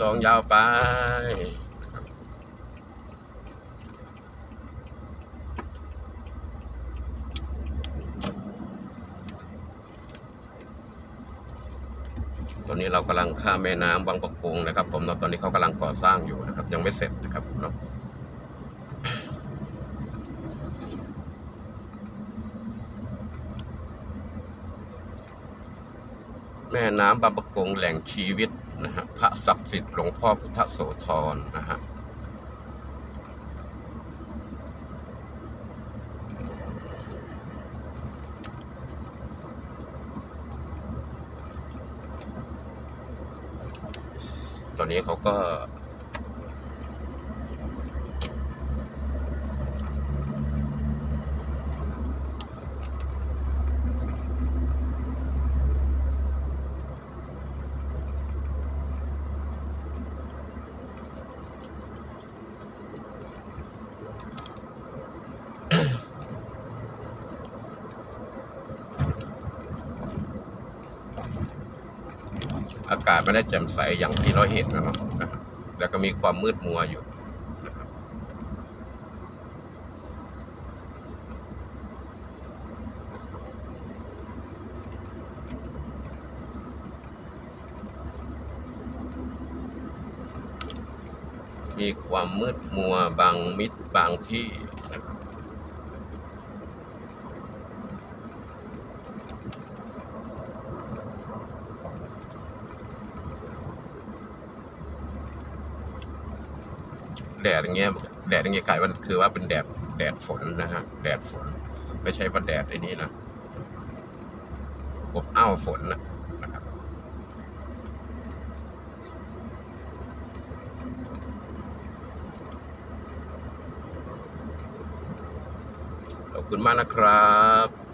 สองยาวไปตอนนี้เรากำลังข้ามแม่น้ำบางประกงนะครับ ผมเนาะตอนนี้เขากำลังก่อสร้างอยู่นะครับ ยังไม่เสร็จนะครับเนาะแม่น้ำบางประกงแหล่งชีวิต นะฮะพระศักดิ์สิทธิ์หลวงพ่อพุทธโสธรนะฮะตอนนี้เขาก็ อากาศไม่ได้แจ่มใสอย่างที่เราเห็นนะครับแต่ก็มีความมืดมัวอยู่นะครับมีความมืดมัวบางมิดบางที่นะครับ แดดอย่างเงี้ยแดดอย่างเงี้ยกลายว่าคือว่าเป็นแดดแดดฝนนะฮะแดดฝน ไม่ใช่ว่าแดดไอ้นี่นะอบอ้าวฝนนะนะครับขอบคุณมากนะครับ